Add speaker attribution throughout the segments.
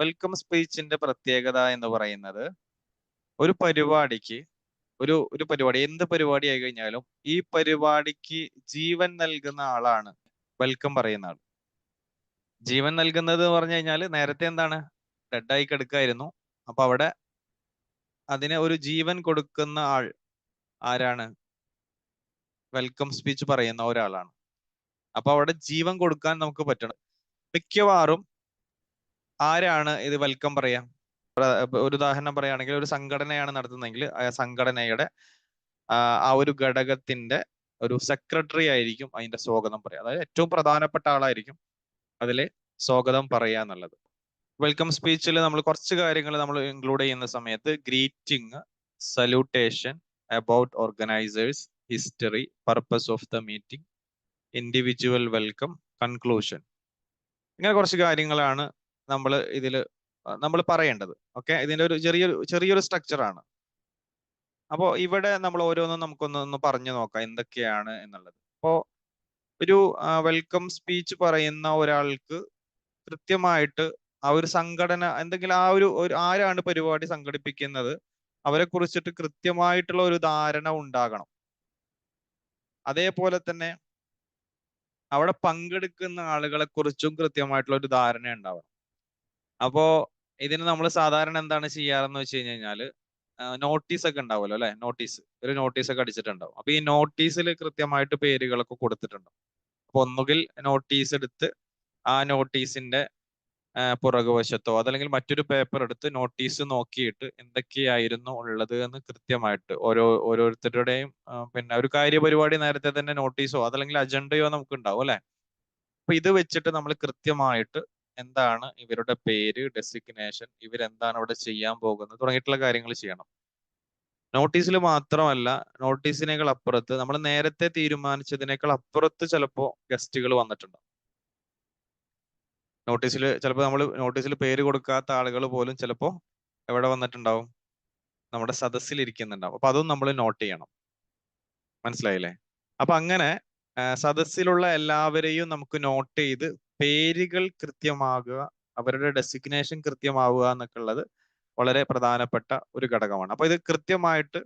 Speaker 1: welcome സ്പീച്ചിന്റെ പ്രത്യേകത എന്ന് പറയുന്നത് ഒരു പരിപാടിക്ക് ഒരു ഒരു പരിപാടി എന്ത് പരിപാടി ആയി കഴിഞ്ഞാലും ഈ പരിപാടിക്ക് ജീവൻ നൽകുന്ന ആളാണ് വെൽക്കം പറയുന്ന ആൾ ജീവൻ നൽകുന്നത് പറഞ്ഞു കഴിഞ്ഞാൽ നേരത്തെ എന്താണ് ഡെഡായി കിടക്കായിരുന്നു അപ്പൊ അവിടെ അതിനെ ഒരു ജീവൻ കൊടുക്കുന്ന ആൾ ആരാണ് വെൽക്കം സ്പീച്ച് പറയുന്ന ഒരാളാണ് അപ്പൊ അവിടെ ജീവൻ കൊടുക്കാൻ നമുക്ക് പറ്റണം മിക്കവാറും ആരാണ് ഇത് വെൽക്കം പറയാ ഒരു ഉദാഹരണം പറയുകയാണെങ്കിൽ ഒരു സംഘടനയാണ് നടത്തുന്നതെങ്കിൽ ആ സംഘടനയുടെ ആ ഒരു ഘടകത്തിന്റെ ഒരു സെക്രട്ടറി ആയിരിക്കും അതിന്റെ സ്വാഗതം പറയുക അതായത് ഏറ്റവും പ്രധാനപ്പെട്ട ആളായിരിക്കും അതിലെ സ്വാഗതം പറയുക എന്നുള്ളത് വെൽക്കം സ്പീച്ചിൽ നമ്മൾ കുറച്ച് കാര്യങ്ങൾ നമ്മൾ ഇൻക്ലൂഡ് ചെയ്യുന്ന സമയത്ത് greeting salutation about organisers history purpose of the meeting individual welcome conclusion ഇങ്ങനെ കുറച്ച് കാര്യങ്ങളാണ് നമ്മൾ ഇതിൽ നമ്മൾ പറയേണ്ടത് ഓക്കെ ഇതിൻ്റെ ഒരു ചെറിയൊരു ചെറിയൊരു സ്ട്രക്ചറാണ് അപ്പോൾ ഇവിടെ നമ്മൾ ഓരോന്നും നമുക്കൊന്ന് ഒന്ന് പറഞ്ഞു നോക്കാം എന്തൊക്കെയാണ് എന്നുള്ളത് അപ്പോൾ ഒരു വെൽക്കം സ്പീച്ച് പറയുന്ന ഒരാൾക്ക് കൃത്യമായിട്ട് ആ ഒരു സംഘടന എന്തെങ്കിലും ആ ഒരു ആരാണ് പരിപാടി സംഘടിപ്പിക്കുന്നത് അവരെ കുറിച്ചിട്ട് കൃത്യമായിട്ടുള്ള ഒരു ധാരണ ഉണ്ടാകണം അതേപോലെ തന്നെ അവിടെ പങ്കെടുക്കുന്ന ആളുകളെ കുറിച്ചും കൃത്യമായിട്ടുള്ള ഒരു ധാരണ ഉണ്ടാവണം അപ്പോ ഇതിന് നമ്മൾ സാധാരണ എന്താണ് ചെയ്യാറെന്ന് വെച്ച് കഴിഞ്ഞ് കഴിഞ്ഞാല് നോട്ടീസ് ഒക്കെ ഉണ്ടാവുമല്ലോ അല്ലെ നോട്ടീസ് ഒരു നോട്ടീസ് ഒക്കെ അടിച്ചിട്ടുണ്ടാവും അപ്പൊ ഈ നോട്ടീസിൽ കൃത്യമായിട്ട് പേരുകളൊക്കെ കൊടുത്തിട്ടുണ്ടാവും അപ്പൊ ഒന്നുകിൽ നോട്ടീസ് എടുത്ത് ആ നോട്ടീസിന്റെ പുറകുവശത്തോ അതല്ലെങ്കിൽ മറ്റൊരു പേപ്പർ എടുത്ത് നോട്ടീസ് നോക്കിയിട്ട് എന്തൊക്കെയായിരുന്നു ഉള്ളത് എന്ന് കൃത്യമായിട്ട് ഓരോ ഓരോരുത്തരുടെയും പിന്നെ ഒരു കാര്യപരിപാടി നേരത്തെ തന്നെ നോട്ടീസോ അതല്ലെങ്കിൽ അജണ്ടയോ നമുക്ക് ഉണ്ടാവും അല്ലെ അപ്പൊ ഇത് വെച്ചിട്ട് നമ്മൾ കൃത്യമായിട്ട് എന്താണ് ഇവരുടെ പേര് ഡെസിഗ്നേഷൻ ഇവരെന്താണ് അവിടെ ചെയ്യാൻ പോകുന്നത് തുടങ്ങിയിട്ടുള്ള കാര്യങ്ങൾ ചെയ്യണം നോട്ടീസിൽ മാത്രമല്ല നോട്ടീസിനേക്കാൾ അപ്പുറത്ത് നമ്മൾ നേരത്തെ തീരുമാനിച്ചതിനേക്കാൾ അപ്പുറത്ത് ചിലപ്പോൾ ഗസ്റ്റുകൾ വന്നിട്ടുണ്ട് നോട്ടീസിൽ ചിലപ്പോൾ നമ്മൾ നോട്ടീസിൽ പേര് കൊടുക്കാത്ത ആളുകൾ പോലും ചിലപ്പോൾ എവിടെ വന്നിട്ടുണ്ടാവും നമ്മുടെ സദസ്സിൽ ഇരിക്കുന്നുണ്ടാവും അപ്പൊ അതും നമ്മൾ നോട്ട് ചെയ്യണം മനസ്സിലായില്ലേ അപ്പൊ അങ്ങനെ സദസ്സിലുള്ള എല്ലാവരെയും നമുക്ക് നോട്ട് ചെയ്ത് പേരുകൾ കൃത്യമാകുക അവരുടെ ഡെസിഗ്നേഷൻ കൃത്യമാവുക എന്നൊക്കെ ഉള്ളത് വളരെ പ്രധാനപ്പെട്ട ഒരു ഘടകമാണ് അപ്പൊ ഇത് കൃത്യമായിട്ട്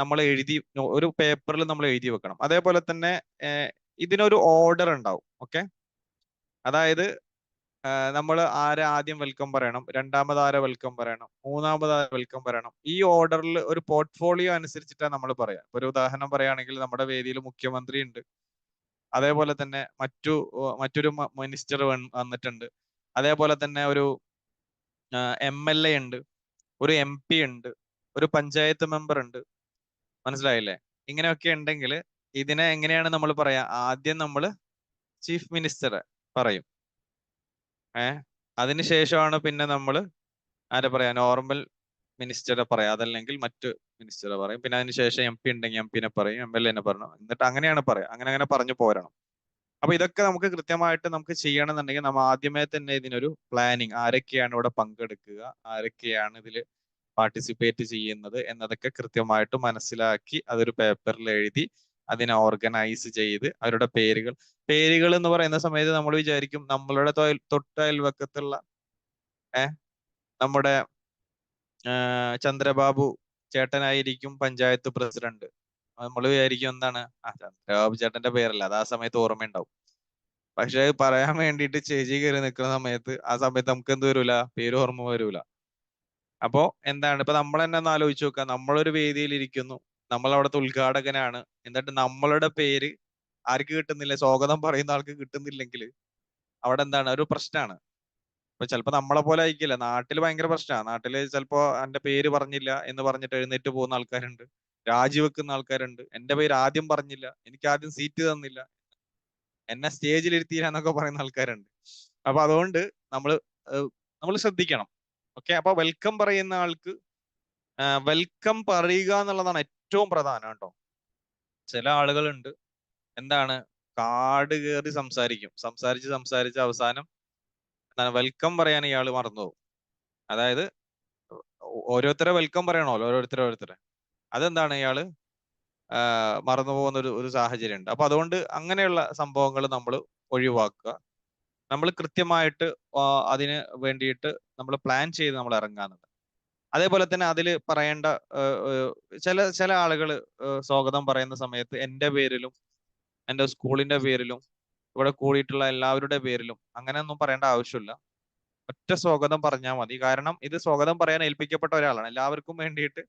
Speaker 1: നമ്മൾ എഴുതി ഒരു പേപ്പറിൽ നമ്മൾ എഴുതി വെക്കണം അതേപോലെ തന്നെ ഇതിനൊരു ഓർഡർ ഉണ്ടാവും ഓക്കെ അതായത് നമ്മൾ ആരെ ആദ്യം വെൽക്കം പറയണം രണ്ടാമത് ആരെ വെൽക്കം പറയണം മൂന്നാമത് ആരെ വെൽക്കം പറയണം ഈ ഓർഡറിൽ ഒരു പോർട്ട്ഫോളിയോ അനുസരിച്ചിട്ടാണ് നമ്മൾ പറയാം ഒരു ഉദാഹരണം പറയുകയാണെങ്കിൽ നമ്മുടെ വേദിയിൽ മുഖ്യമന്ത്രി ഉണ്ട് അതേപോലെ തന്നെ മറ്റു മറ്റൊരു മിനിസ്റ്റർ വന്നിട്ടുണ്ട് അതേപോലെ തന്നെ ഒരു എം എൽ എ ഉണ്ട് ഒരു എം പി ഉണ്ട് ഒരു പഞ്ചായത്ത് മെമ്പർ ഉണ്ട് മനസ്സിലായില്ലേ ഇങ്ങനെയൊക്കെ ഉണ്ടെങ്കിൽ ഇതിനെ എങ്ങനെയാണ് നമ്മൾ പറയാ ആദ്യം നമ്മൾ ചീഫ് മിനിസ്റ്റർ പറയും ഏഹ് അതിനുശേഷമാണ് പിന്നെ നമ്മൾ ആരെ പറയാ നോർമൽ മിനിസ്റ്ററെ പറയാം അതല്ലെങ്കിൽ മറ്റ് മിനിസ്റ്ററെ പറയും പിന്നെ അതിനുശേഷം എം പി ഉണ്ടെങ്കിൽ എം പിന്നെ പറയും എം എൽ എന്നെ പറഞ്ഞു എന്നിട്ട് അങ്ങനെയാണ് പറയാം അങ്ങനെ അങ്ങനെ പറഞ്ഞു പോരണം അപ്പൊ ഇതൊക്കെ നമുക്ക് കൃത്യമായിട്ട് നമുക്ക് ചെയ്യണമെന്നുണ്ടെങ്കിൽ നമ്മൾ ആദ്യമേ തന്നെ ഇതിനൊരു പ്ലാനിങ് ആരൊക്കെയാണ് ഇവിടെ പങ്കെടുക്കുക ആരൊക്കെയാണ് ഇതിൽ പാർട്ടിസിപ്പേറ്റ് ചെയ്യുന്നത് എന്നതൊക്കെ കൃത്യമായിട്ട് മനസ്സിലാക്കി അതൊരു പേപ്പറിൽ എഴുതി അതിനെ ഓർഗനൈസ് ചെയ്ത് അവരുടെ പേരുകൾ പേരുകൾ എന്ന് പറയുന്ന സമയത്ത് നമ്മൾ വിചാരിക്കും നമ്മളുടെ തൊഴിൽ തൊട്ട അയൽവക്കത്തുള്ള ഏഹ് നമ്മുടെ ചന്ദ്രബാബു ചേട്ടനായിരിക്കും പഞ്ചായത്ത് പ്രസിഡന്റ് നമ്മൾ വിചാരിക്കും എന്താണ് ആ ചന്ദ്രബാബു ചേട്ടന്റെ പേരല്ല അത് ആ സമയത്ത് ഓർമ്മയുണ്ടാവും പക്ഷെ പറയാൻ വേണ്ടിയിട്ട് ചേച്ചി കയറി നിൽക്കുന്ന സമയത്ത് ആ സമയത്ത് നമുക്ക് എന്ത് വരൂല പേര് ഓർമ്മ വരൂല അപ്പോ എന്താണ് ഇപ്പൊ നമ്മൾ തന്നെ ഒന്ന് ആലോചിച്ച് നോക്കുക നമ്മളൊരു വേദിയിൽ ഇരിക്കുന്നു നമ്മൾ അവിടുത്തെ ഉദ്ഘാടകനാണ് എന്നിട്ട് നമ്മളുടെ പേര് ആർക്ക് കിട്ടുന്നില്ല സ്വാഗതം പറയുന്ന ആൾക്ക് കിട്ടുന്നില്ലെങ്കിൽ അവിടെ എന്താണ് ഒരു പ്രശ്നമാണ് അപ്പൊ ചിലപ്പോ നമ്മളെ പോലെ ആയിരിക്കില്ല നാട്ടിൽ ഭയങ്കര പ്രശ്നമാണ് നാട്ടില് ചിലപ്പോ എന്റെ പേര് പറഞ്ഞില്ല എന്ന് പറഞ്ഞിട്ട് എഴുന്നേറ്റ് പോകുന്ന ആൾക്കാരുണ്ട് രാജിവെക്കുന്ന ആൾക്കാരുണ്ട് എന്റെ പേര് ആദ്യം പറഞ്ഞില്ല എനിക്ക് ആദ്യം സീറ്റ് തന്നില്ല എന്നെ സ്റ്റേജിൽ ഇരുത്തിയില്ല എന്നൊക്കെ പറയുന്ന ആൾക്കാരുണ്ട് അപ്പൊ അതുകൊണ്ട് നമ്മൾ നമ്മൾ ശ്രദ്ധിക്കണം ഓക്കെ അപ്പൊ വെൽക്കം പറയുന്ന ആൾക്ക് വെൽക്കം പറയുക എന്നുള്ളതാണ് ഏറ്റവും പ്രധാനം കേട്ടോ ചില ആളുകളുണ്ട് എന്താണ് കാട് കയറി സംസാരിക്കും സംസാരിച്ച് സംസാരിച്ച് അവസാനം വെൽക്കം പറയാൻ ഇയാൾ മറന്നുപോകും അതായത് ഓരോരുത്തരെ വെൽക്കം പറയണമല്ലോ ഓരോരുത്തരെ ഓരോരുത്തരെ അതെന്താണ് ഇയാള് മറന്നു പോകുന്ന ഒരു ഒരു സാഹചര്യം ഉണ്ട് അപ്പൊ അതുകൊണ്ട് അങ്ങനെയുള്ള സംഭവങ്ങൾ നമ്മൾ ഒഴിവാക്കുക നമ്മൾ കൃത്യമായിട്ട് അതിന് വേണ്ടിയിട്ട് നമ്മൾ പ്ലാൻ ചെയ്ത് നമ്മൾ ഇറങ്ങാന്നുണ്ട് അതേപോലെ തന്നെ അതിൽ പറയേണ്ട ചില ചില ആളുകൾ സ്വാഗതം പറയുന്ന സമയത്ത് എൻ്റെ പേരിലും എൻ്റെ സ്കൂളിൻ്റെ പേരിലും ഇവിടെ കൂടിയിട്ടുള്ള എല്ലാവരുടെ പേരിലും അങ്ങനെ ഒന്നും പറയേണ്ട ആവശ്യമില്ല ഒറ്റ സ്വാഗതം പറഞ്ഞാൽ മതി കാരണം ഇത് സ്വാഗതം പറയാൻ ഏൽപ്പിക്കപ്പെട്ട ഒരാളാണ് എല്ലാവർക്കും വേണ്ടിയിട്ട്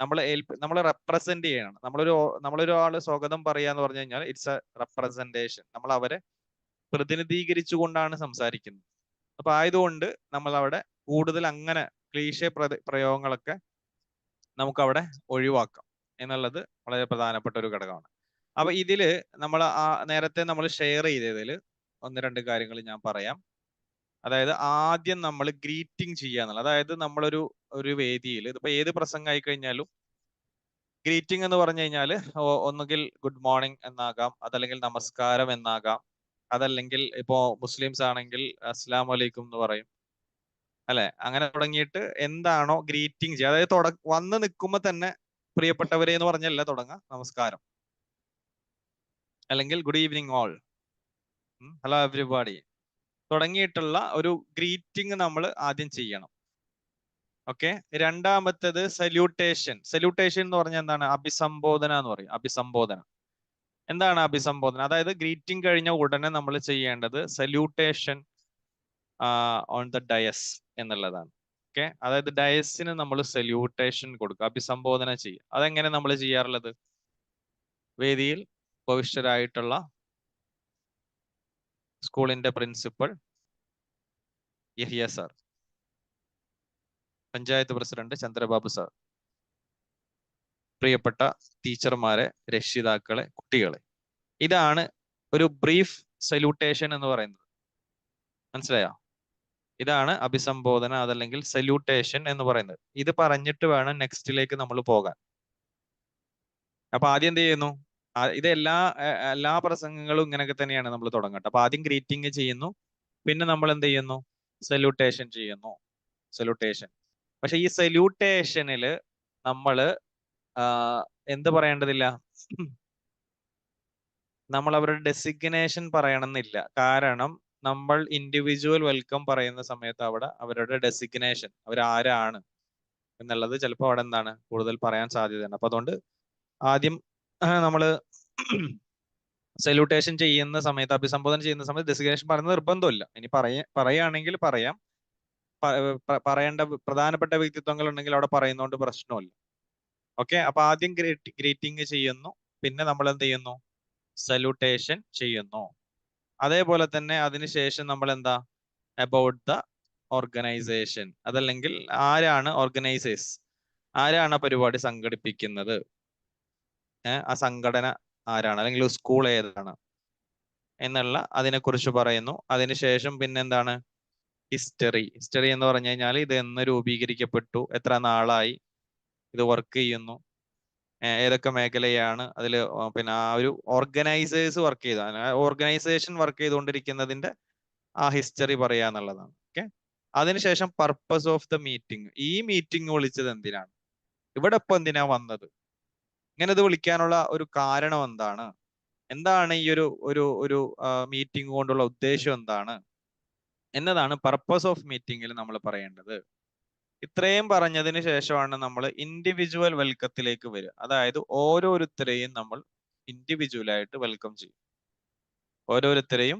Speaker 1: നമ്മൾ ഏൽപ്പി നമ്മൾ റെപ്രസെന്റ് ചെയ്യണം നമ്മളൊരു നമ്മളൊരാൾ സ്വാഗതം എന്ന് പറഞ്ഞു കഴിഞ്ഞാൽ ഇറ്റ്സ് എ റെപ്രസെന്റേഷൻ നമ്മൾ അവരെ പ്രതിനിധീകരിച്ചുകൊണ്ടാണ് സംസാരിക്കുന്നത് അപ്പൊ ആയതുകൊണ്ട് നമ്മൾ അവിടെ കൂടുതൽ അങ്ങനെ ക്ലീശ പ്രയോഗങ്ങളൊക്കെ നമുക്ക് അവിടെ ഒഴിവാക്കാം എന്നുള്ളത് വളരെ പ്രധാനപ്പെട്ട ഒരു ഘടകമാണ് അപ്പൊ ഇതില് നമ്മൾ ആ നേരത്തെ നമ്മൾ ഷെയർ ചെയ്തതിൽ ഒന്ന് രണ്ട് കാര്യങ്ങൾ ഞാൻ പറയാം അതായത് ആദ്യം നമ്മൾ ഗ്രീറ്റിംഗ് ചെയ്യാന്നുള്ള അതായത് നമ്മളൊരു ഒരു വേദിയിൽ ഇതിപ്പോ ഏത് പ്രസംഗം ആയി കഴിഞ്ഞാലും ഗ്രീറ്റിംഗ് എന്ന് പറഞ്ഞു കഴിഞ്ഞാല് ഒന്നുകിൽ ഗുഡ് മോർണിംഗ് എന്നാകാം അതല്ലെങ്കിൽ നമസ്കാരം എന്നാകാം അതല്ലെങ്കിൽ ഇപ്പോ മുസ്ലിംസ് ആണെങ്കിൽ അസ്ലാം വലൈക്കും എന്ന് പറയും അല്ലെ അങ്ങനെ തുടങ്ങിയിട്ട് എന്താണോ ഗ്രീറ്റിംഗ് ചെയ്യുക അതായത് വന്ന് നിൽക്കുമ്പോൾ തന്നെ പ്രിയപ്പെട്ടവരെ എന്ന് പറഞ്ഞല്ല തുടങ്ങാം നമസ്കാരം അല്ലെങ്കിൽ good evening all hello everybody തുടങ്ങിയിട്ടുള്ള ഒരു ഗ്രീറ്റിംഗ് നമ്മൾ ആദ്യം ചെയ്യണം ഓക്കെ രണ്ടാമത്തേത് സല്യൂട്ടേഷൻ സല്യൂട്ടേഷൻ എന്ന് പറഞ്ഞാൽ എന്താണ് അഭിസംബോധന എന്ന് പറയും അഭിസംബോധന എന്താണ് അഭിസംബോധന അതായത് ഗ്രീറ്റിംഗ് കഴിഞ്ഞ ഉടനെ നമ്മൾ ചെയ്യേണ്ടത് സല്യൂട്ടേഷൻ ഓൺ ദ ഡയസ് എന്നുള്ളതാണ് ഓക്കെ അതായത് ഡയസിന് നമ്മൾ സല്യൂട്ടേഷൻ കൊടുക്കുക അഭിസംബോധന ചെയ്യുക അതെങ്ങനെ നമ്മൾ ചെയ്യാറുള്ളത് വേദിയിൽ ഉപവിഷ്ടരായിട്ടുള്ള സ്കൂളിന്റെ principal Yahiya sir panchayat president Chandrababu sir പ്രിയപ്പെട്ട ടീച്ചർമാരെ രക്ഷിതാക്കളെ കുട്ടികളെ ഇതാണ് ഒരു ബ്രീഫ് സല്യൂട്ടേഷൻ എന്ന് പറയുന്നത് മനസ്സിലായോ ഇതാണ് അഭിസംബോധന അതല്ലെങ്കിൽ സല്യൂട്ടേഷൻ എന്ന് പറയുന്നത് ഇത് പറഞ്ഞിട്ട് വേണം നെക്സ്റ്റിലേക്ക് നമ്മൾ പോകാൻ അപ്പൊ ആദ്യം എന്ത് ചെയ്യുന്നു ഇത് എല്ലാ എല്ലാ പ്രസംഗങ്ങളും ഇങ്ങനെയൊക്കെ തന്നെയാണ് നമ്മൾ തുടങ്ങട്ടെ അപ്പൊ ആദ്യം ഗ്രീറ്റിംഗ് ചെയ്യുന്നു പിന്നെ നമ്മൾ എന്ത് ചെയ്യുന്നു സല്യൂട്ടേഷൻ ചെയ്യുന്നു സല്യൂട്ടേഷൻ പക്ഷെ ഈ സല്യൂട്ടേഷനിൽ നമ്മൾ എന്ത് പറയേണ്ടതില്ല നമ്മൾ അവരുടെ ഡെസിഗ്നേഷൻ പറയണമെന്നില്ല കാരണം നമ്മൾ ഇൻഡിവിജ്വൽ വെൽക്കം പറയുന്ന സമയത്ത് അവിടെ അവരുടെ ഡെസിഗ്നേഷൻ അവരാരാണ് എന്നുള്ളത് ചിലപ്പോൾ അവിടെ എന്താണ് കൂടുതൽ പറയാൻ സാധ്യതയുണ്ട് അപ്പൊ അതുകൊണ്ട് ആദ്യം നമ്മൾ സല്യൂട്ടേഷൻ ചെയ്യുന്ന സമയത്ത് അഭിസംബോധന ചെയ്യുന്ന സമയത്ത് ഡെസിഗ്നേഷൻ പറയുന്നത് നിർബന്ധമില്ല ഇനി പറയ പറയുകയാണെങ്കിൽ പറയാം പറയേണ്ട പ്രധാനപ്പെട്ട വ്യക്തിത്വങ്ങൾ ഉണ്ടെങ്കിൽ അവിടെ പറയുന്നതുകൊണ്ട് പ്രശ്നമില്ല ഓക്കെ അപ്പൊ ആദ്യം ഗ്രീറ്റിംഗ് ചെയ്യുന്നു പിന്നെ നമ്മൾ എന്ത് ചെയ്യുന്നു സല്യൂട്ടേഷൻ ചെയ്യുന്നു അതേപോലെ തന്നെ അതിനുശേഷം നമ്മൾ എന്താ അബൌട്ട് ദ ഓർഗനൈസേഷൻ അതല്ലെങ്കിൽ ആരാണ് ഓർഗനൈസേഴ്സ് ആരാണ് പരിപാടി സംഘടിപ്പിക്കുന്നത് ആ സംഘടന ആരാണ് അല്ലെങ്കിൽ സ്കൂൾ ഏതാണ് എന്നുള്ള അതിനെക്കുറിച്ച് പറയുന്നു അതിനുശേഷം പിന്നെന്താണ് ഹിസ്റ്ററി ഹിസ്റ്ററി എന്ന് പറഞ്ഞു കഴിഞ്ഞാൽ ഇത് എന്ന് രൂപീകരിക്കപ്പെട്ടു എത്ര നാളായി ഇത് വർക്ക് ചെയ്യുന്നു ഏതൊക്കെ മേഖലയാണ് അതിൽ പിന്നെ ആ ഒരു ഓർഗനൈസേഴ്സ് വർക്ക് ചെയ്ത ഓർഗനൈസേഷൻ വർക്ക് ചെയ്തുകൊണ്ടിരിക്കുന്നതിന്റെ ആ ഹിസ്റ്ററി പറയുക എന്നുള്ളതാണ് ഓക്കെ അതിനുശേഷം പർപ്പസ് ഓഫ് ദ മീറ്റിംഗ് ഈ മീറ്റിംഗ് വിളിച്ചത് എന്തിനാണ് ഇവിടെ ഇപ്പൊ എന്തിനാ വന്നത് ഇങ്ങനെ വിളിക്കാനുള്ള ഒരു കാരണം എന്താണ് എന്താണ് ഈ ഒരു ഒരു ഒരു മീറ്റിംഗ് കൊണ്ടുള്ള ഉദ്ദേശം എന്താണ് എന്നതാണ് പർപ്പസ് ഓഫ് മീറ്റിംഗിൽ നമ്മൾ പറയേണ്ടത് ഇത്രയും പറഞ്ഞതിന് ശേഷമാണ് നമ്മൾ ഇൻഡിവിജ്വൽ വെൽക്കത്തിലേക്ക് വരിക അതായത് ഓരോരുത്തരെയും നമ്മൾ ആയിട്ട് വെൽക്കം ചെയ്യും ഓരോരുത്തരെയും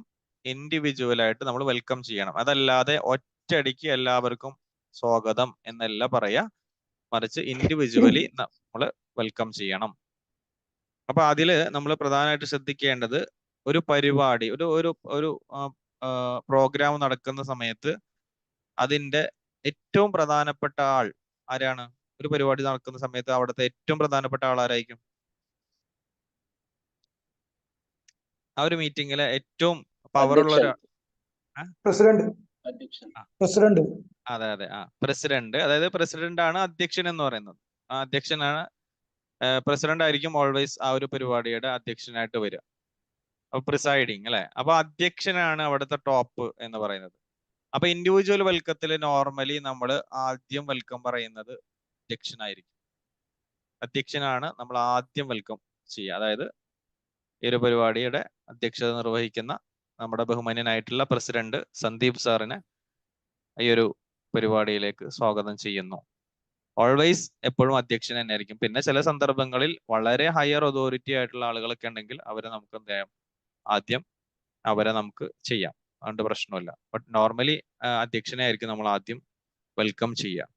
Speaker 1: ആയിട്ട് നമ്മൾ വെൽക്കം ചെയ്യണം അതല്ലാതെ ഒറ്റയടിക്ക് എല്ലാവർക്കും സ്വാഗതം എന്നല്ല പറയാ മറിച്ച് ഇൻഡിവിജ്വലി നമ്മൾ വെൽക്കം ചെയ്യണം അപ്പൊ അതില് നമ്മൾ പ്രധാനമായിട്ട് ശ്രദ്ധിക്കേണ്ടത് ഒരു പരിപാടി ഒരു ഒരു ഒരു പ്രോഗ്രാം നടക്കുന്ന സമയത്ത് അതിന്റെ ഏറ്റവും പ്രധാനപ്പെട്ട ആൾ ആരാണ് ഒരു പരിപാടി നടക്കുന്ന സമയത്ത് അവിടുത്തെ ഏറ്റവും പ്രധാനപ്പെട്ട ആൾ ആരായിരിക്കും ആ ഒരു മീറ്റിംഗിലെ ഏറ്റവും പവറുള്ള ഒരാൾ
Speaker 2: പ്രസിഡന്റ് പ്രസിഡന്റ്
Speaker 1: അതെ അതെ ആ പ്രസിഡന്റ് അതായത് പ്രസിഡന്റ് ആണ് അധ്യക്ഷൻ എന്ന് പറയുന്നത് ആ അധ്യക്ഷനാണ് പ്രസിഡന്റ് ആയിരിക്കും ഓൾവേസ് ആ ഒരു പരിപാടിയുടെ അധ്യക്ഷനായിട്ട് വരിക അപ്പൊ പ്രിസൈഡിങ് അല്ലെ അപ്പൊ അധ്യക്ഷനാണ് അവിടുത്തെ ടോപ്പ് എന്ന് പറയുന്നത് അപ്പൊ ഇൻഡിവിജ്വൽ വെൽക്കത്തിൽ നോർമലി നമ്മൾ ആദ്യം വെൽക്കം പറയുന്നത് അധ്യക്ഷനായിരിക്കും അധ്യക്ഷനാണ് നമ്മൾ ആദ്യം വെൽക്കം ചെയ്യുക അതായത് ഈ ഒരു പരിപാടിയുടെ അധ്യക്ഷത നിർവഹിക്കുന്ന നമ്മുടെ ബഹുമാന്യനായിട്ടുള്ള പ്രസിഡന്റ് സന്ദീപ് സാറിനെ ഈ ഒരു പരിപാടിയിലേക്ക് സ്വാഗതം ചെയ്യുന്നു ഓൾവേസ് എപ്പോഴും അധ്യക്ഷൻ തന്നെ ആയിരിക്കും പിന്നെ ചില സന്ദർഭങ്ങളിൽ വളരെ ഹയർ അതോറിറ്റി ആയിട്ടുള്ള ആളുകളൊക്കെ ഉണ്ടെങ്കിൽ അവരെ നമുക്ക് എന്ത് ചെയ്യാം ആദ്യം അവരെ നമുക്ക് ചെയ്യാം അതുകൊണ്ട് പ്രശ്നമില്ല ബട്ട് നോർമലി അധ്യക്ഷനെ ആയിരിക്കും നമ്മൾ ആദ്യം വെൽക്കം ചെയ്യാം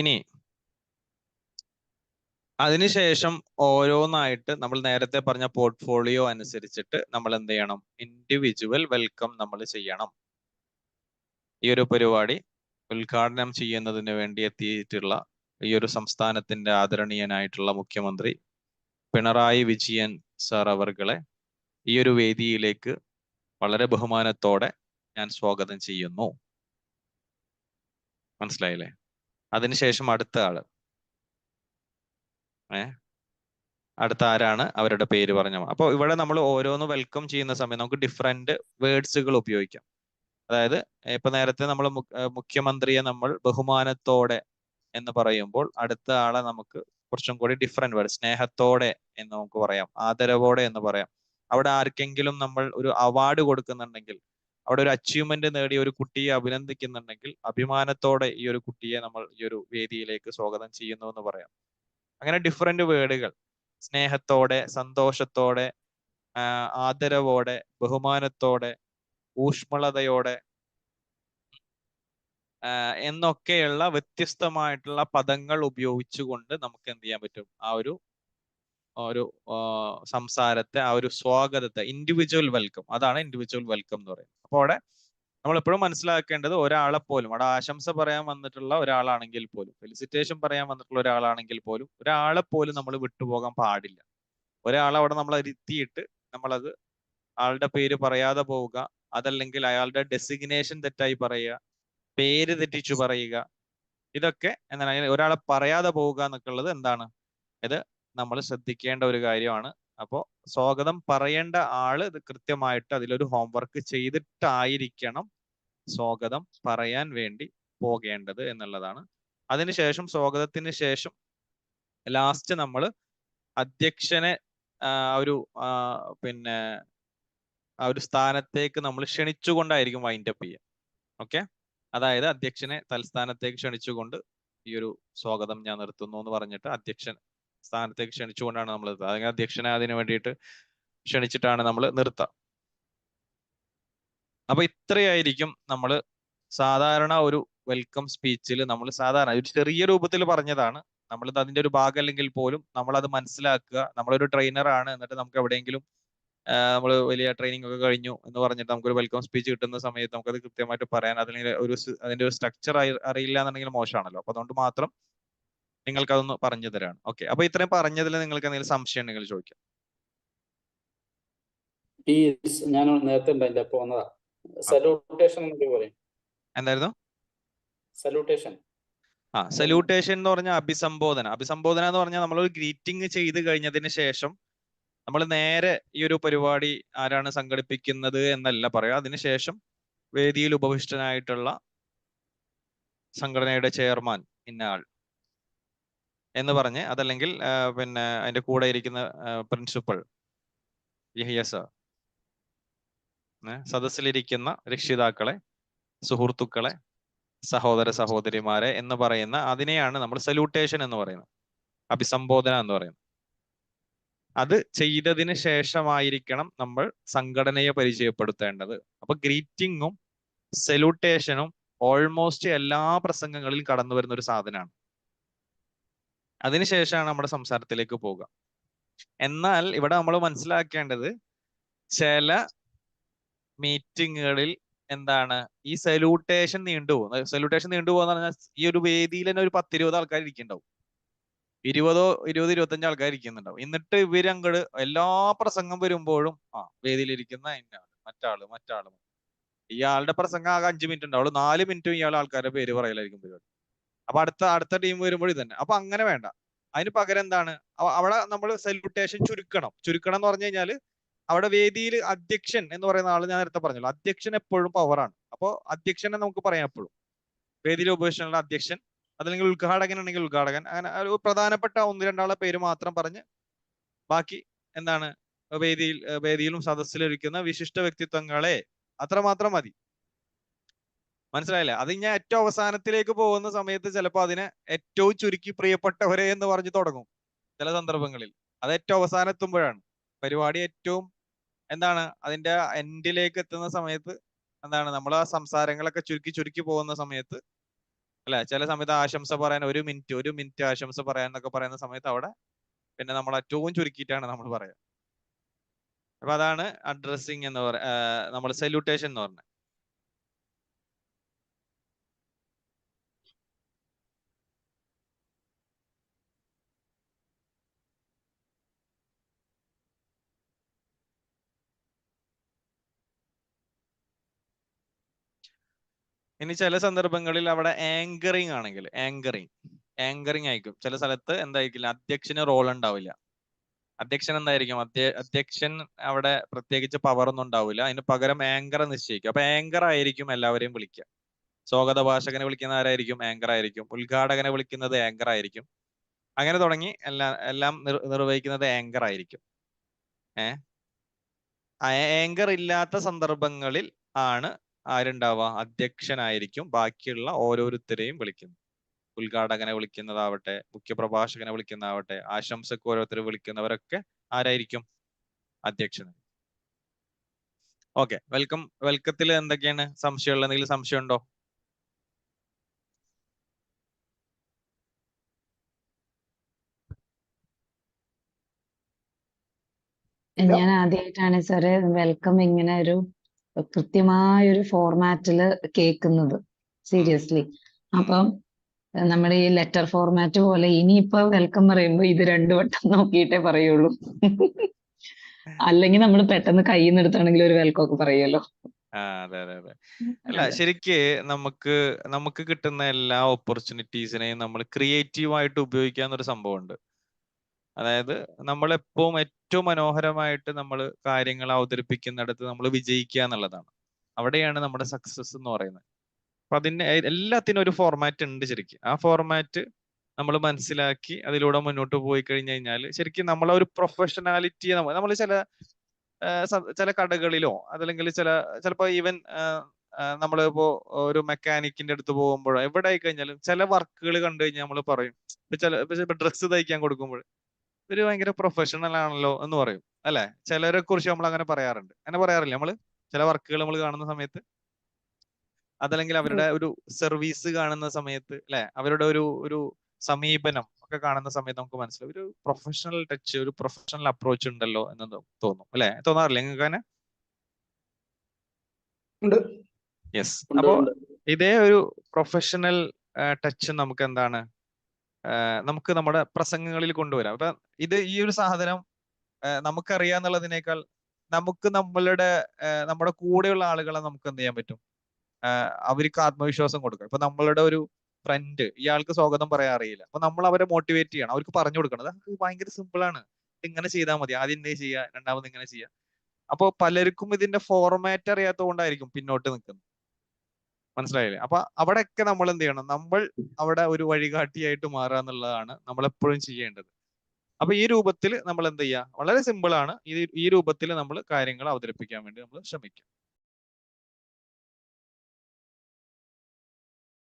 Speaker 1: ഇനി അതിനുശേഷം ഓരോന്നായിട്ട് നമ്മൾ നേരത്തെ പറഞ്ഞ പോർട്ട്ഫോളിയോ അനുസരിച്ചിട്ട് നമ്മൾ എന്ത് ചെയ്യണം ഇൻഡിവിജ്വൽ വെൽക്കം നമ്മൾ ചെയ്യണം ഈ ഒരു പരിപാടി ഉദ്ഘാടനം ചെയ്യുന്നതിന് വേണ്ടി എത്തിയിട്ടുള്ള ഈ ഒരു സംസ്ഥാനത്തിന്റെ ആദരണീയനായിട്ടുള്ള മുഖ്യമന്ത്രി പിണറായി വിജയൻ സാർ അവർകളെ ഈ ഒരു വേദിയിലേക്ക് വളരെ ബഹുമാനത്തോടെ ഞാൻ സ്വാഗതം ചെയ്യുന്നു മനസ്സിലായില്ലേ അതിനുശേഷം അടുത്ത ആള് ഏ അടുത്ത ആരാണ് അവരുടെ പേര് പറഞ്ഞു അപ്പോൾ ഇവിടെ നമ്മൾ ഓരോന്ന് വെൽക്കം ചെയ്യുന്ന സമയം നമുക്ക് ഡിഫറെന്റ് വേർഡ്സുകൾ ഉപയോഗിക്കാം അതായത് ഇപ്പൊ നേരത്തെ നമ്മൾ മുഖ്യമന്ത്രിയെ നമ്മൾ ബഹുമാനത്തോടെ എന്ന് പറയുമ്പോൾ അടുത്ത ആളെ നമുക്ക് കുറച്ചും കൂടി ഡിഫറെന്റ് വേർഡ് സ്നേഹത്തോടെ എന്ന് നമുക്ക് പറയാം ആദരവോടെ എന്ന് പറയാം അവിടെ ആർക്കെങ്കിലും നമ്മൾ ഒരു അവാർഡ് കൊടുക്കുന്നുണ്ടെങ്കിൽ അവിടെ ഒരു അച്ചീവ്മെന്റ് നേടിയ ഒരു കുട്ടിയെ അഭിനന്ദിക്കുന്നുണ്ടെങ്കിൽ അഭിമാനത്തോടെ ഈ ഒരു കുട്ടിയെ നമ്മൾ ഈ ഒരു വേദിയിലേക്ക് സ്വാഗതം ചെയ്യുന്നു എന്ന് പറയാം അങ്ങനെ ഡിഫറെന്റ് വേർഡുകൾ സ്നേഹത്തോടെ സന്തോഷത്തോടെ ആദരവോടെ ബഹുമാനത്തോടെ ഊഷ്മളതയോടെ എന്നൊക്കെയുള്ള വ്യത്യസ്തമായിട്ടുള്ള പദങ്ങൾ ഉപയോഗിച്ചുകൊണ്ട് നമുക്ക് എന്ത് ചെയ്യാൻ പറ്റും ആ ഒരു ഒരു സംസാരത്തെ ആ ഒരു സ്വാഗതത്തെ ഇൻഡിവിജ്വൽ വെൽക്കം അതാണ് ഇൻഡിവിജ്വൽ വെൽക്കം എന്ന് പറയുന്നത് അപ്പോൾ അവിടെ നമ്മൾ എപ്പോഴും മനസ്സിലാക്കേണ്ടത് ഒരാളെ പോലും അവിടെ ആശംസ പറയാൻ വന്നിട്ടുള്ള ഒരാളാണെങ്കിൽ പോലും ഫെലിസിറ്റേഷൻ പറയാൻ വന്നിട്ടുള്ള ഒരാളാണെങ്കിൽ പോലും ഒരാളെ പോലും നമ്മൾ വിട്ടുപോകാൻ പാടില്ല ഒരാളെ അവിടെ നമ്മൾ ഇരുത്തിയിട്ട് നമ്മളത് ആളുടെ പേര് പറയാതെ പോവുക അതല്ലെങ്കിൽ അയാളുടെ ഡെസിഗ്നേഷൻ തെറ്റായി പറയുക പേര് തെറ്റിച്ചു പറയുക ഇതൊക്കെ എന്താണ് ഒരാളെ പറയാതെ പോവുക എന്നൊക്കെയുള്ളത് എന്താണ് ഇത് നമ്മൾ ശ്രദ്ധിക്കേണ്ട ഒരു കാര്യമാണ് അപ്പോൾ സ്വാഗതം പറയേണ്ട ആള് ഇത് കൃത്യമായിട്ട് അതിലൊരു ഹോംവർക്ക് ചെയ്തിട്ടായിരിക്കണം സ്വാഗതം പറയാൻ വേണ്ടി പോകേണ്ടത് എന്നുള്ളതാണ് അതിനുശേഷം സ്വാഗതത്തിന് ശേഷം ലാസ്റ്റ് നമ്മൾ അധ്യക്ഷനെ ഒരു പിന്നെ ആ ഒരു സ്ഥാനത്തേക്ക് നമ്മൾ ക്ഷണിച്ചുകൊണ്ടായിരിക്കും വൈൻഡ് അപ്പ് ചെയ്യുക ഓക്കെ അതായത് അധ്യക്ഷനെ തൽസ്ഥാനത്തേക്ക് ക്ഷണിച്ചുകൊണ്ട് ഈ ഒരു സ്വാഗതം ഞാൻ നിർത്തുന്നു എന്ന് പറഞ്ഞിട്ട് അധ്യക്ഷൻ സ്ഥാനത്തേക്ക് ക്ഷണിച്ചുകൊണ്ടാണ് നമ്മൾ അല്ലെങ്കിൽ അധ്യക്ഷനെ അതിനു വേണ്ടിയിട്ട് ക്ഷണിച്ചിട്ടാണ് നമ്മൾ നിർത്തുക അപ്പൊ ഇത്രയായിരിക്കും നമ്മൾ സാധാരണ ഒരു വെൽക്കം സ്പീച്ചിൽ നമ്മൾ സാധാരണ ഒരു ചെറിയ രൂപത്തിൽ പറഞ്ഞതാണ് നമ്മൾ അതിന്റെ ഒരു ഭാഗമല്ലെങ്കിൽ പോലും നമ്മൾ അത് മനസ്സിലാക്കുക നമ്മളൊരു ട്രെയിനർ ആണ് എന്നിട്ട് നമുക്ക് എവിടെയെങ്കിലും നമ്മൾ വലിയ ട്രെയിനിങ് ഒക്കെ കഴിഞ്ഞു എന്ന് പറഞ്ഞിട്ട് നമുക്കൊരു വെൽക്കം സ്പീച്ച് കിട്ടുന്ന സമയത്ത് നമുക്ക് അത് കൃത്യമായിട്ട് പറയാൻ അതിന് ഒരു അതിന്റെ ഒരു സ്ട്രക്ചർ അറിയില്ല എന്നുണ്ടെങ്കിൽ മോശമാണല്ലോ അപ്പൊ അതുകൊണ്ട് മാത്രം നിങ്ങൾക്ക് അതൊന്ന് പറഞ്ഞു തരാണ് ഓക്കെ അപ്പൊ ഇത്രയും പറഞ്ഞതിൽ നിങ്ങൾക്ക് എന്തെങ്കിലും സംശയം ഉണ്ടെങ്കിൽ ചോദിക്കാം
Speaker 3: ഞാൻ നേരത്തെ വന്നതാ സല്യൂട്ടേഷൻ എന്തായിരുന്നു സല്യൂട്ടേഷൻ
Speaker 1: ആ സല്യൂട്ടേഷൻ എന്ന് പറഞ്ഞ അഭിസംബോധന അഭിസംബോധന എന്ന് പറഞ്ഞാൽ നമ്മൾ ഒരു ഗ്രീറ്റിംഗ് ചെയ്ത് കഴിഞ്ഞതിന് ശേഷം നമ്മൾ നേരെ ഈ ഒരു പരിപാടി ആരാണ് സംഘടിപ്പിക്കുന്നത് എന്നല്ല പറയാം അതിനുശേഷം വേദിയിൽ ഉപവിഷ്ടനായിട്ടുള്ള സംഘടനയുടെ ചെയർമാൻ ഇന്ന ആൾ എന്ന് പറഞ്ഞ് അതല്ലെങ്കിൽ പിന്നെ അതിന്റെ കൂടെ ഇരിക്കുന്ന പ്രിൻസിപ്പൽ യഹിയ സദസ്സിലിരിക്കുന്ന രക്ഷിതാക്കളെ സുഹൃത്തുക്കളെ സഹോദര സഹോദരിമാരെ എന്ന് പറയുന്ന അതിനെയാണ് നമ്മൾ സല്യൂട്ടേഷൻ എന്ന് പറയുന്നത് അഭിസംബോധന എന്ന് പറയുന്നത് അത് ചെയ്തതിന് ശേഷമായിരിക്കണം നമ്മൾ സംഘടനയെ പരിചയപ്പെടുത്തേണ്ടത് അപ്പൊ ഗ്രീറ്റിങ്ങും സെലൂട്ടേഷനും ഓൾമോസ്റ്റ് എല്ലാ പ്രസംഗങ്ങളിലും കടന്നു വരുന്ന ഒരു സാധനമാണ് അതിനുശേഷമാണ് നമ്മുടെ സംസാരത്തിലേക്ക് പോവുക എന്നാൽ ഇവിടെ നമ്മൾ മനസ്സിലാക്കേണ്ടത് ചില മീറ്റിങ്ങുകളിൽ എന്താണ് ഈ സല്യൂട്ടേഷൻ നീണ്ടുപോകും സല്യൂട്ടേഷൻ നീണ്ടുപോകുന്ന പറഞ്ഞാൽ ഈ ഒരു വേദിയിൽ തന്നെ ഒരു പത്തിരുപത് ആൾക്കാർ ഇരിക്കുന്നുണ്ടാവും ഇരുപതോ ഇരുപത് ഇരുപത്തഞ്ചോ ആൾക്കാർ ഇരിക്കുന്നുണ്ടാവും എന്നിട്ട് ഇവരങ്ങട് എല്ലാ പ്രസംഗം വരുമ്പോഴും ആ വേദിയിലിരിക്കുന്ന എന്നാണ് മറ്റാള് മറ്റാള് ഇയാളുടെ പ്രസംഗം ആകെ അഞ്ചു മിനിറ്റ് ഉണ്ടാവും നാല് മിനിറ്റും ഇയാൾ ആൾക്കാരുടെ പേര് പറയലായിരിക്കും പരിപാടി അപ്പൊ അടുത്ത അടുത്ത ടീം വരുമ്പോൾ തന്നെ അപ്പൊ അങ്ങനെ വേണ്ട അതിന് പകരം എന്താണ് അവിടെ നമ്മൾ സെലിബ്രിട്ടേഷൻ ചുരുക്കണം ചുരുക്കണം എന്ന് പറഞ്ഞു കഴിഞ്ഞാൽ അവിടെ വേദിയിൽ അധ്യക്ഷൻ എന്ന് പറയുന്ന ആള് ഞാൻ നേരത്തെ പറഞ്ഞല്ലോ അധ്യക്ഷൻ എപ്പോഴും പവറാണ് അപ്പോൾ അധ്യക്ഷനെ നമുക്ക് പറയാം എപ്പോഴും വേദിയിലെ ഉപവേശനുള്ള അധ്യക്ഷൻ അതല്ലെങ്കിൽ ഉണ്ടെങ്കിൽ ഉദ്ഘാടകൻ അങ്ങനെ ഒരു പ്രധാനപ്പെട്ട ഒന്ന് രണ്ടാളെ പേര് മാത്രം പറഞ്ഞ് ബാക്കി എന്താണ് വേദിയിൽ വേദിയിലും സദസ്സിലിരിക്കുന്ന വിശിഷ്ട വ്യക്തിത്വങ്ങളെ അത്രമാത്രം മതി മനസ്സിലായില്ലേ അത് ഞാൻ ഏറ്റവും അവസാനത്തിലേക്ക് പോകുന്ന സമയത്ത് ചിലപ്പോൾ അതിനെ ഏറ്റവും ചുരുക്കി പ്രിയപ്പെട്ടവരെ എന്ന് പറഞ്ഞു തുടങ്ങും ചില സന്ദർഭങ്ങളിൽ അത് ഏറ്റവും അവസാനം എത്തുമ്പോഴാണ് പരിപാടി ഏറ്റവും എന്താണ് അതിന്റെ എൻഡിലേക്ക് എത്തുന്ന സമയത്ത് എന്താണ് നമ്മൾ ആ സംസാരങ്ങളൊക്കെ ചുരുക്കി ചുരുക്കി പോകുന്ന സമയത്ത് അല്ലെ ചില സമയത്ത് ആശംസ പറയാൻ ഒരു മിനിറ്റ് ഒരു മിനിറ്റ് ആശംസ പറയാൻ എന്നൊക്കെ പറയുന്ന സമയത്ത് അവിടെ പിന്നെ നമ്മൾ ഏറ്റവും ചുരുക്കിയിട്ടാണ് നമ്മൾ പറയുക അപ്പൊ അതാണ് അഡ്രസ്സിങ് എന്ന് പറയുന്നത് നമ്മൾ സല്യൂട്ടേഷൻ എന്ന് പറഞ്ഞത് ഇനി ചില സന്ദർഭങ്ങളിൽ അവിടെ ആങ്കറിങ് ആണെങ്കിൽ ആങ്കറിങ് ആങ്കറിങ് ആയിരിക്കും ചില സ്ഥലത്ത് എന്തായിരിക്കില്ല അധ്യക്ഷന് റോൾ ഉണ്ടാവില്ല അധ്യക്ഷൻ എന്തായിരിക്കും അധ്യക്ഷൻ അവിടെ പ്രത്യേകിച്ച് പവർ ഒന്നും ഉണ്ടാവില്ല അതിന് പകരം ആങ്കർ നിശ്ചയിക്കും അപ്പൊ ആങ്കർ ആയിരിക്കും എല്ലാവരെയും വിളിക്കുക സ്വാഗത ഭാഷകനെ വിളിക്കുന്ന ആരായിരിക്കും ആങ്കർ ആയിരിക്കും ഉദ്ഘാടകനെ വിളിക്കുന്നത് ആങ്കർ ആയിരിക്കും അങ്ങനെ തുടങ്ങി എല്ലാ എല്ലാം നിർവഹിക്കുന്നത് ആങ്കർ ആയിരിക്കും ഏ ആങ്കർ ഇല്ലാത്ത സന്ദർഭങ്ങളിൽ ആണ് ആരുണ്ടാവുക അധ്യക്ഷനായിരിക്കും ബാക്കിയുള്ള ഓരോരുത്തരെയും വിളിക്കുന്നത് ഉദ്ഘാടകനെ വിളിക്കുന്നതാവട്ടെ മുഖ്യപ്രഭാഷകനെ വിളിക്കുന്നതാവട്ടെ ആശംസക്ക് ഓരോരുത്തർ വിളിക്കുന്നവരൊക്കെ ആരായിരിക്കും അധ്യക്ഷൻ ഓക്കെ വെൽക്കം വെൽക്കത്തിൽ എന്തൊക്കെയാണ് സംശയമുള്ള എന്തെങ്കിലും സംശയം ഉണ്ടോ
Speaker 4: ഞാൻ ആദ്യമായിട്ടാണ് സാറേ വെൽക്കം ഇങ്ങനെ ഒരു കൃത്യമായൊരു ഫോർമാറ്റില് കേൾക്കുന്നത് സീരിയസ്ലി അപ്പം നമ്മുടെ ഈ ലെറ്റർ ഫോർമാറ്റ് പോലെ ഇനിയിപ്പോ വെൽക്കം പറയുമ്പോ ഇത് രണ്ടു വട്ടം നോക്കിയിട്ടേ പറയുള്ളൂ അല്ലെങ്കിൽ നമ്മൾ പെട്ടെന്ന് കയ്യിൽ നിന്ന് എടുത്താണെങ്കിൽ ഒരു വെൽക്കം ഒക്കെ പറയുമല്ലോ
Speaker 1: അതെ അതെ അതെ അല്ല ശരിക്ക് നമുക്ക് നമുക്ക് കിട്ടുന്ന എല്ലാ ഓപ്പർച്യൂണിറ്റീസിനെയും നമ്മൾ ക്രിയേറ്റീവ് ആയിട്ട് ഒരു സംഭവം ഉണ്ട് അതായത് നമ്മൾ എപ്പോഴും ഏറ്റവും മനോഹരമായിട്ട് നമ്മൾ കാര്യങ്ങൾ അവതരിപ്പിക്കുന്നിടത്ത് നമ്മൾ വിജയിക്കുക എന്നുള്ളതാണ് അവിടെയാണ് നമ്മുടെ സക്സസ് എന്ന് പറയുന്നത് അപ്പൊ അതിന് എല്ലാത്തിനും ഒരു ഫോർമാറ്റ് ഉണ്ട് ശരിക്കും ആ ഫോർമാറ്റ് നമ്മൾ മനസ്സിലാക്കി അതിലൂടെ മുന്നോട്ട് പോയി കഴിഞ്ഞു കഴിഞ്ഞാൽ ശരിക്കും നമ്മളെ ഒരു പ്രൊഫഷണാലിറ്റി നമ്മൾ ചില ചില കടകളിലോ അതല്ലെങ്കിൽ ചില ചിലപ്പോൾ ഈവൻ നമ്മൾ ഇപ്പോ ഒരു മെക്കാനിക്കിന്റെ അടുത്ത് പോകുമ്പോഴോ എവിടെ ആയി കഴിഞ്ഞാലും ചില വർക്കുകൾ കണ്ടു കഴിഞ്ഞാൽ നമ്മൾ പറയും ഇപ്പൊ ചില ഡ്രസ്സ് തയ്ക്കാൻ കൊടുക്കുമ്പോൾ ഇവര് ഭയങ്കര പ്രൊഫഷണൽ ആണല്ലോ എന്ന് പറയും അല്ലെ ചിലരെ കുറിച്ച് നമ്മൾ അങ്ങനെ പറയാറുണ്ട് അങ്ങനെ പറയാറില്ല നമ്മള് ചില വർക്കുകൾ നമ്മൾ കാണുന്ന സമയത്ത് അതല്ലെങ്കിൽ അവരുടെ ഒരു സർവീസ് കാണുന്ന സമയത്ത് അല്ലെ അവരുടെ ഒരു ഒരു സമീപനം ഒക്കെ കാണുന്ന സമയത്ത് നമുക്ക് മനസ്സിലാവും ഒരു പ്രൊഫഷണൽ ടച്ച് ഒരു പ്രൊഫഷണൽ അപ്രോച്ച് ഉണ്ടല്ലോ എന്ന് തോന്നും അല്ലെ തോന്നാറില്ല നിങ്ങൾക്ക് അങ്ങനെ യെസ് അപ്പോ ഇതേ ഒരു പ്രൊഫഷണൽ ടച്ച് നമുക്ക് എന്താണ് നമുക്ക് നമ്മുടെ പ്രസംഗങ്ങളിൽ കൊണ്ടുവരാം അപ്പൊ ഇത് ഈ ഒരു സാധനം നമുക്കറിയാന്നുള്ളതിനേക്കാൾ നമുക്ക് നമ്മളുടെ നമ്മുടെ കൂടെയുള്ള ആളുകളെ നമുക്ക് എന്ത് ചെയ്യാൻ പറ്റും അവർക്ക് ആത്മവിശ്വാസം കൊടുക്കുക ഇപ്പൊ നമ്മളുടെ ഒരു ഫ്രണ്ട് ഇയാൾക്ക് സ്വാഗതം പറയാൻ അറിയില്ല അപ്പൊ നമ്മൾ അവരെ മോട്ടിവേറ്റ് ചെയ്യണം അവർക്ക് പറഞ്ഞു കൊടുക്കണം അത് ഭയങ്കര സിമ്പിൾ ആണ് ഇങ്ങനെ ചെയ്താൽ മതി ആദ്യം ഇന്നേ ചെയ്യുക രണ്ടാമത് ഇങ്ങനെ ചെയ്യുക അപ്പോൾ പലർക്കും ഇതിന്റെ ഫോർമാറ്റ് അറിയാത്തത് കൊണ്ടായിരിക്കും പിന്നോട്ട് നിൽക്കുന്നത് മനസ്സിലായില്ലേ അപ്പൊ അവിടെയൊക്കെ നമ്മൾ എന്ത് ചെയ്യണം നമ്മൾ അവിടെ ഒരു വഴികാട്ടിയായിട്ട് മാറുക എന്നുള്ളതാണ് നമ്മൾ എപ്പോഴും ചെയ്യേണ്ടത് അപ്പൊ ഈ രൂപത്തിൽ നമ്മൾ എന്ത് ചെയ്യുക വളരെ സിമ്പിൾ ആണ് ഈ രൂപത്തിൽ നമ്മൾ കാര്യങ്ങൾ അവതരിപ്പിക്കാൻ വേണ്ടി നമ്മൾ ശ്രമിക്കുക